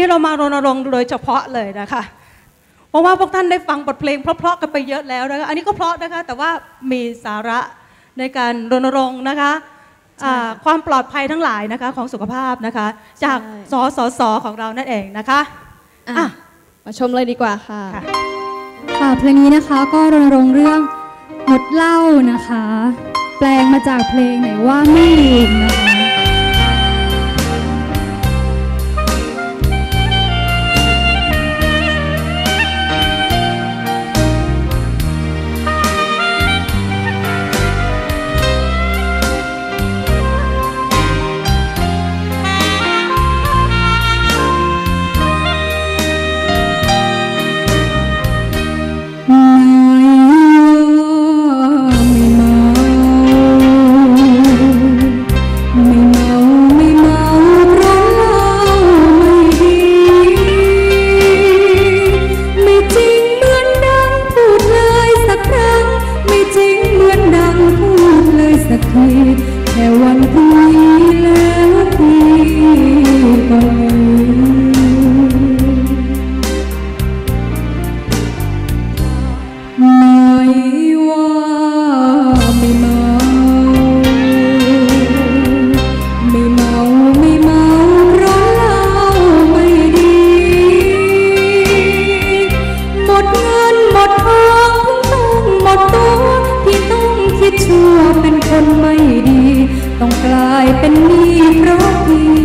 นี้เรามารณรงค์โดยเฉพาะเลยนะคะเพราะว่าพวกท่านได้ฟังบทเพลงเพราะๆกันไปเยอะแล้วนะคะอันนี้ก็เพราะนะคะแต่ว่ามีสาระในการรณรงค์นะคะอ่าความปลอดภัยทั้งหลายนะคะของสุขภาพนะคะ จากสสสของเรานั่นเองนะคะอะอะมาชมเลยดีกว่าค่ะค่ะค่ะเพลงนี้นะคะก็รณรงค์เรื่องงดเหล้านะคะ แปลงมาจากเพลงไหนว่าไม่ลืมนะคะ คนไม่ดี ต้องกลายเป็นหนี้เพราะพี่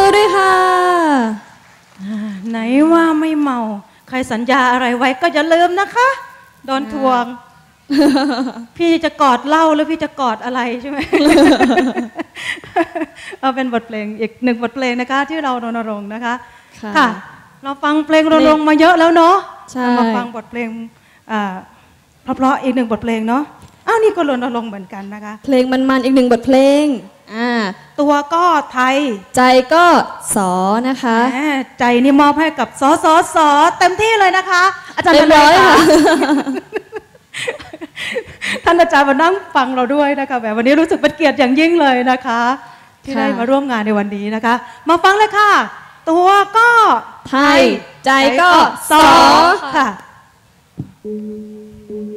มือด้วยค่ะ ไหนว่าไม่เมา ใครสัญญาอะไรไว้ก็อย่าลืมนะคะ โดนทวง พี่จะกอดเหล้าหรือพี่จะกอดอะไรใช่ไหมเอาเป็นบทเพลงอีกหนึ่งบทเพลงนะคะ ที่เรารณรงค์นะคะ ค่ะ เราฟังเพลงรณรงค์มาเยอะแล้วเนาะใช่เรามาฟังบทเพลงอ่าเพราะๆอีกหนึ่งบทเพลงเนาะอ้าวนี่ก็รณรงค์เหมือนกันนะคะ เพลงมันๆอีกหนึ่งบทเพลงอ่า ตัวก็ไทย ใจก็สอนะคะแหมใจนี่มอบให้กับสสสเต็มที่เลยนะคะ อาจารย์เต็มร้อยนค่ะท่านอาจารย์มานั่งฟังเราด้วยนะคะแบบวันนี้รู้สึกเป็นเกียรติอย่างยิ่งเลยนะคะ ที่ได้มาร่วมงานในวันนี้นะคะ มาฟังเลยค่ะ ตัวก็ไทย ใจก็สอค่ะใจ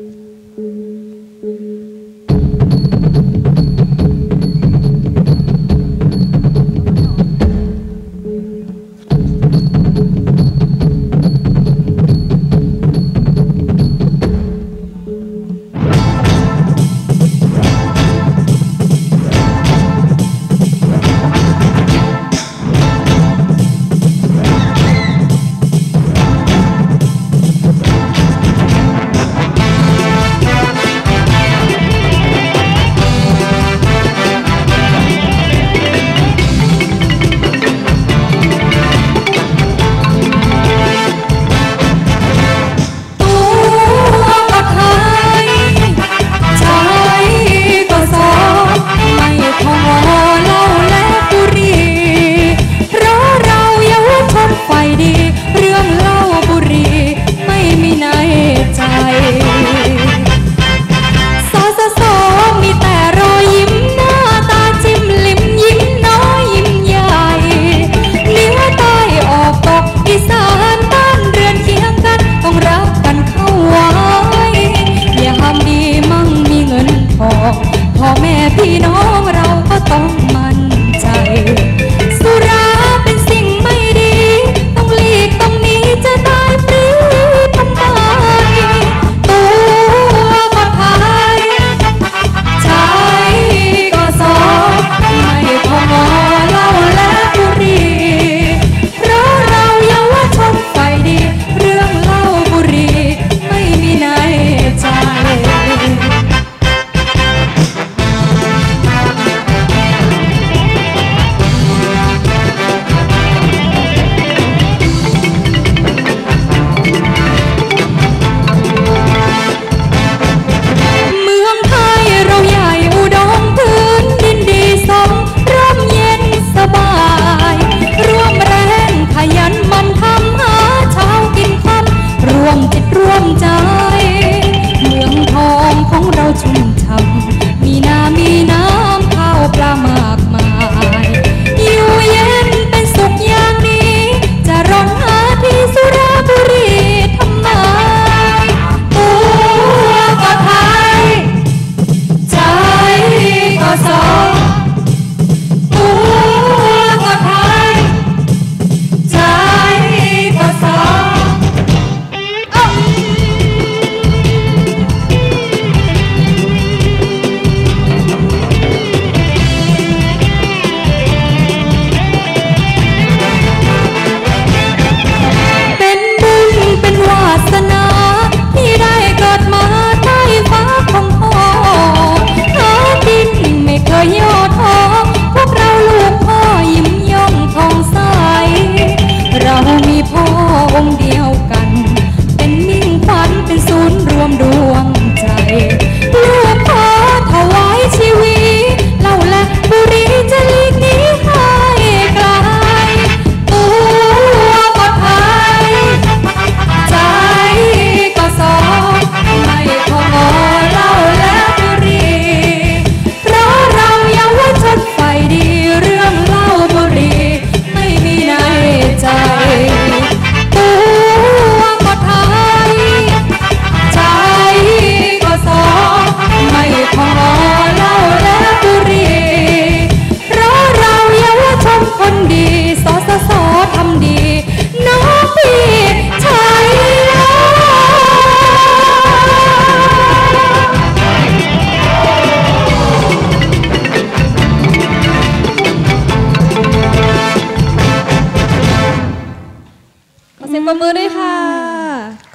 บมือด้วยค่ะ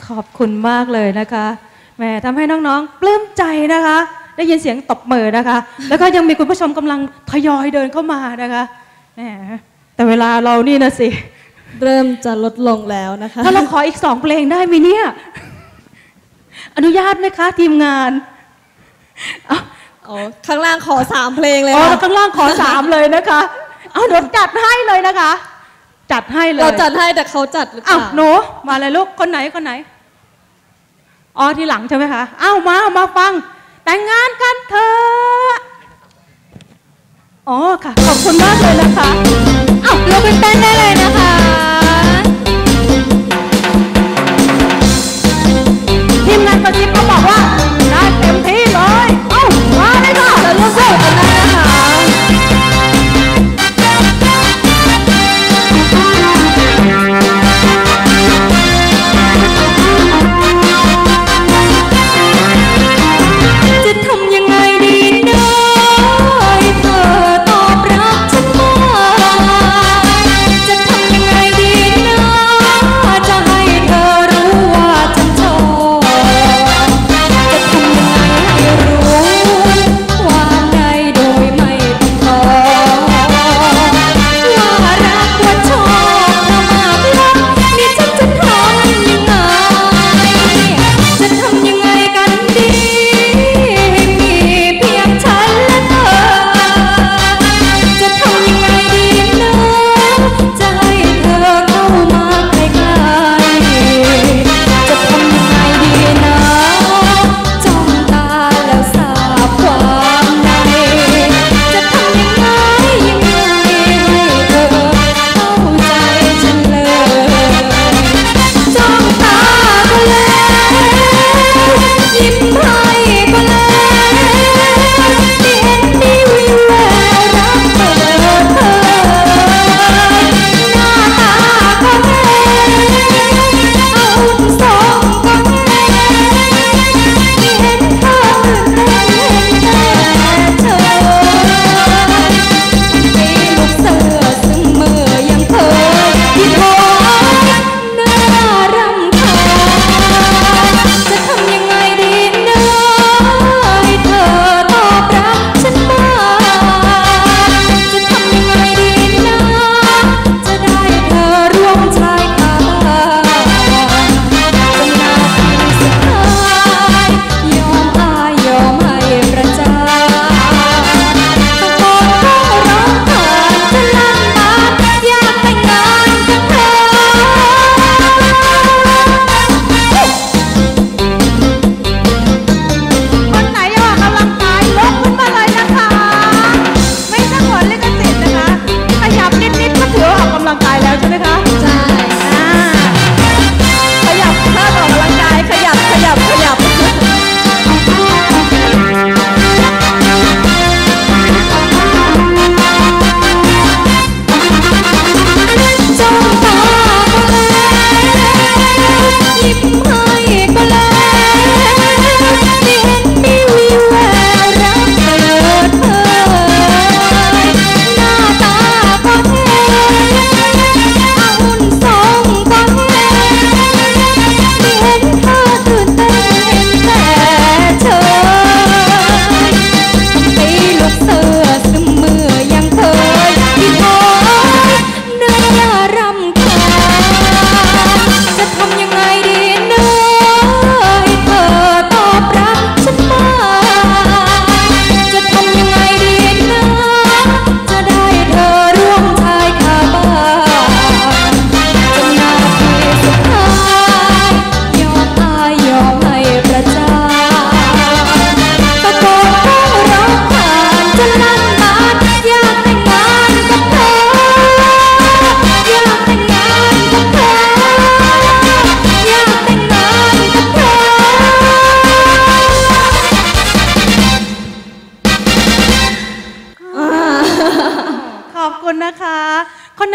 ขอบคุณมากเลยนะคะแม่ทำให้น้องๆปลื้มใจนะคะ ได้ยินเสียงตบมือนะคะ แล้วก็ยังมีคุณผู้ชมกำลังทยอยเดินเข้ามานะคะแหมแต่เวลาเรานี่นะสิ เริ่มจะลดลงแล้วนะคะ ถ้าเราขออีกสองเพลงได้ไหมเนี่ย อนุญาตไหมคะ ทีมงานอ๋อข้างล่างขอสามเพลงเลยอ๋อข้างล่างขอสามเลยนะคะ เอาเดี๋จัดให้เลยนะคะ จัดให้เลยเราจัดให้แต่เขาจัดหรือเปล่าอ้าวหนมาเลยลูกคนไหนคนไหนอ๋อที่หลังใช่ไหมคะอ้าวมามาฟัง แต่งงานกันเถอะอ๋อค่ะ ขอบคุณมากเลยนะคะอ้าวเราไปเต้นได้เลยนะคะ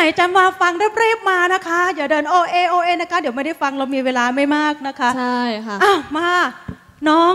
นจะมาฟังรีบๆมานะคะ อย่าเดินโอเอโอเอนะคะ เดี๋ยวไม่ได้ฟังเรามีเวลาไม่มากนะคะ ใช่ค่ะอ้าวมา น้อง